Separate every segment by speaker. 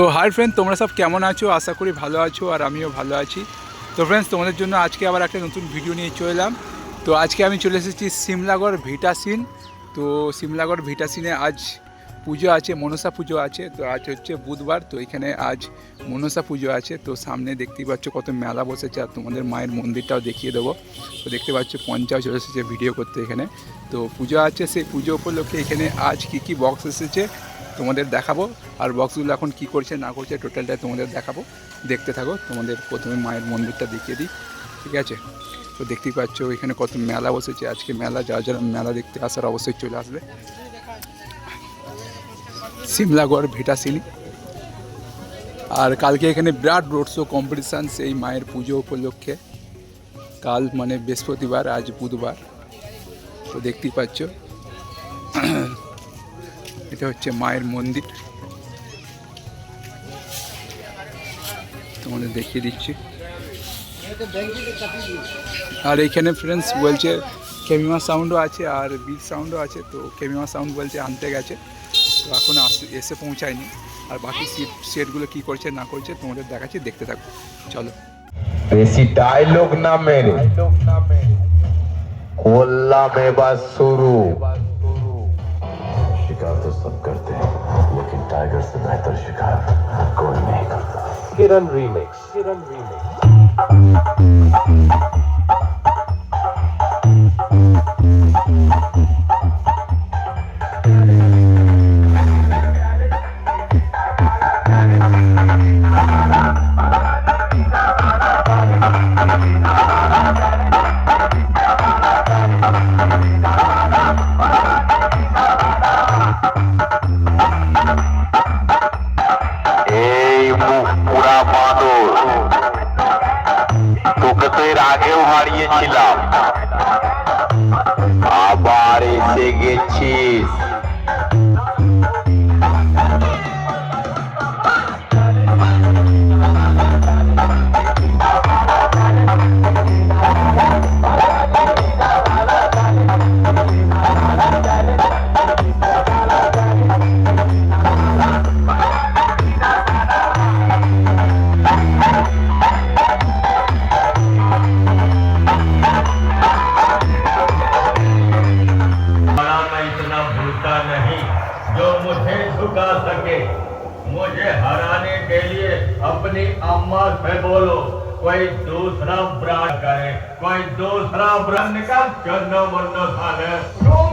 Speaker 1: তো hi friend তোমরা সব কেমন আছো? আশা করি ভালো আছো আর আমিও ভালো আছি। তো ফ্রেন্ডস তোমাদের জন্য আজকে আবার একটা নতুন ভিডিও নিয়ে চলে এলাম। তো আজকে আমি চলে এসেছি সিমলাগড় ভিটাসিন তো সিমলাগড় ভিটাসিনে আজ পুজো আছে, মনসা পুজো আছে। তো আজ হচ্ছে বুধবার, তো এখানে আজ মনসা পুজো আছে। তো সামনে দেখতেই পাচ্ছ কত মেলা বসেছে আর তোমাদের মায়ের মন্দিরটাও দেখিয়ে দেবো। তো দেখতে পাচ্ছ পঞ্চাশ চলে এসেছে ভিডিও করতে এখানে। তো পুজো আছে, সেই পুজো উপলক্ষে এখানে আজ কী কী বক্স এসেছে তোমাদের দেখাবো আর বক্সগুলো এখন কি করছে, না করছে টোটালটা তোমাদের দেখাবো। দেখতে থাকো, তোমাদের প্রথমে মায়ের মন্দিরটা দেখিয়ে দিই, ঠিক আছে? তো দেখতেই পাচ্ছ, এখানে কত মেলা বসেছে। আজকে মেলা, যারা যারা মেলা দেখতে আসার অবশ্যই চলে আসবে। সিমলাগড় ভিটাসিনি আর কালকে এখানে বিরাট রোড শো কম্পিটিশান এই মায়ের পুজো উপলক্ষে। কাল মানে বৃহস্পতিবার, আজ বুধবার। তো দেখতেই পাচ্ছ। এটা হচ্ছে মায়ের মন্দির। তোমাদের দেখিয়ে দিচ্ছি। আর এইখানে ফ্রেন্ডস বলছে কেমিমা সাউন্ডও আছে আর বিচ সাউন্ডও আছে তো কেমিমা সাউন্ড বলছে আনতে গেছে। তো এখন এসে পৌঁছায়নি। আর বাকি সিট সেটগুলো কী করছে না করছে তোমাদের দেখাচ্ছি দেখতে থাকো। চলো।
Speaker 2: বেশি ডায়লগ না মেরে। করলাম এবার শুরু।
Speaker 3: तो सब करते हैं, लेकिन टाइगर से बेहतर शिकार कोई नहीं करता।
Speaker 2: किरण रीमेक्स। किरण रीमेक्स। এর আগেও হারিয়েছিলাম। আবার এসে গেছিস।
Speaker 4: अपनी अम्मा से बोलो, कोई दूसरा ब्रांड करे, कोई दूसरा ब्रांड का चन्न मन्न खाने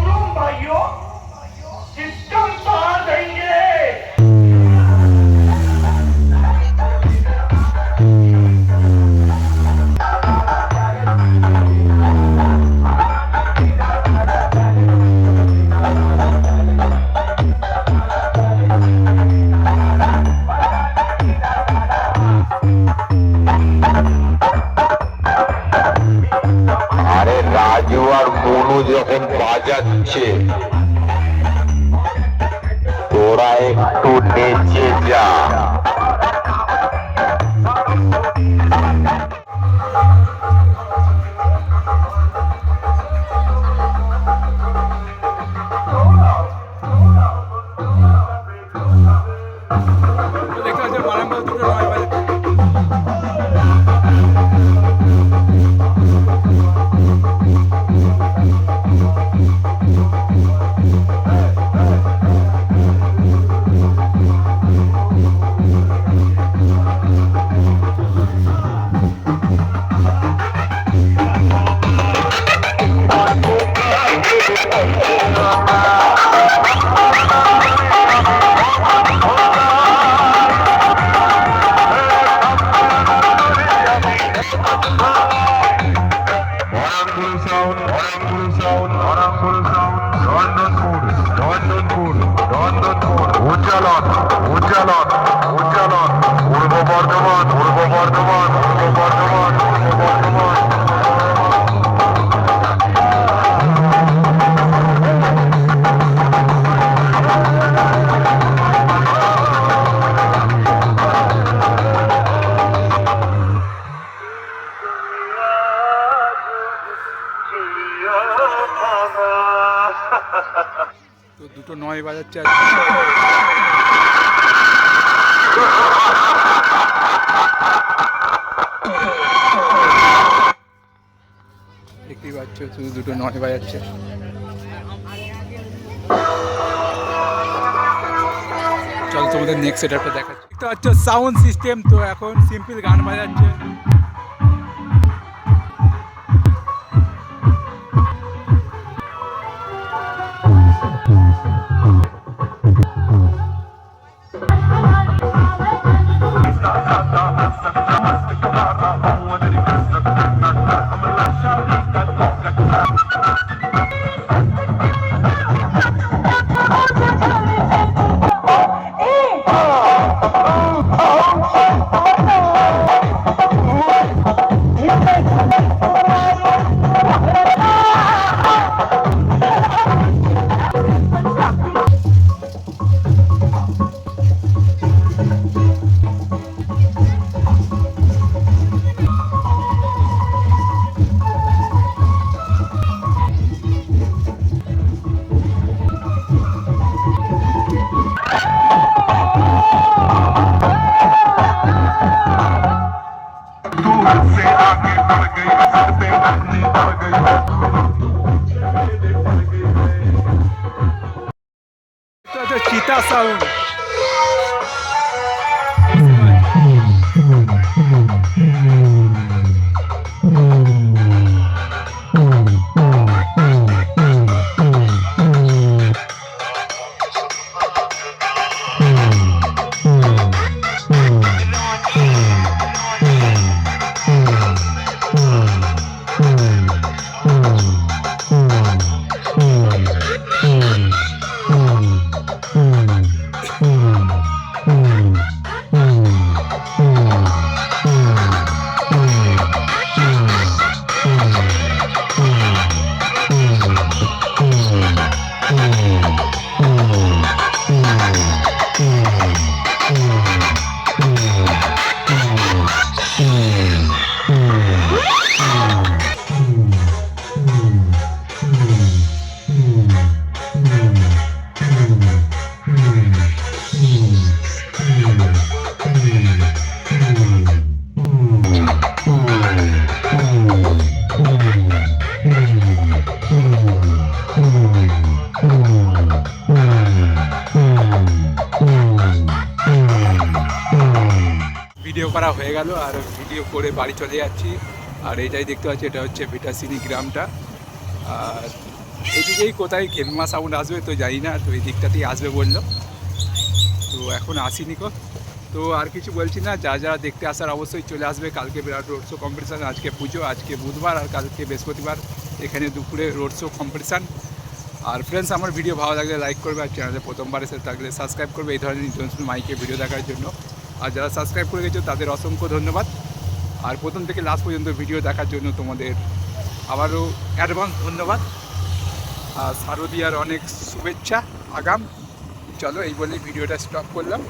Speaker 2: বাজাচ্ছে তোরা একটু নেচে যা।
Speaker 1: দুটো নয় বাজাচ্ছে আর দেখতেই পাচ্ছ, শুধু দুটো নয় বাজাচ্ছে। চল তোমাদের নেক্সট সেটআপটা দেখাচ্ছি। তো আচ্ছা সাউন্ড সিস্টেম তো এখন সিম্পল গান বাজাচ্ছে। চিতা সাউন্ড ভিডিও করা হয়ে গেল আর ভিডিও করে বাড়ি চলে যাচ্ছি। আর এটাই দেখতে পাচ্ছি, এটা হচ্ছে ভিটাসিনি গ্রামটা। আর এদিকেই কোথায় খেমা সাউন্ড আসবে তো জানি না, তো এই দিকটাতেই আসবে বলল। তো এখন আসিনি কো। তো আর কিছু বলছি না, যা যারা দেখতে আসার অবশ্যই চলে আসবে। কালকে বিরাট রোড শো কম্পিটিশান আজকে পুজো, আজকে বুধবার আর কালকে বৃহস্পতিবার। এখানে দুপুরে রোড শো কম্পিটিশান আর ফ্রেন্ডস আমার ভিডিও ভালো লাগলে লাইক করবে আর চ্যানেলে প্রথমবার এসে থাকলে সাবস্ক্রাইব করবে। এই ধরনের নতুন মাইকে ভিডিও দেখার জন্য। আর যারা সাবস্ক্রাইব করে গেছো, তাদের অসংখ্য ধন্যবাদ। আর প্রথম থেকে লাস্ট পর্যন্ত ভিডিও দেখার জন্য তোমাদের আবারও অ্যাডভান্স ধন্যবাদ। আর শারদীয়ার অনেক শুভেচ্ছা, আগাম। চলো, এই বলেই ভিডিওটা স্টপ করলাম।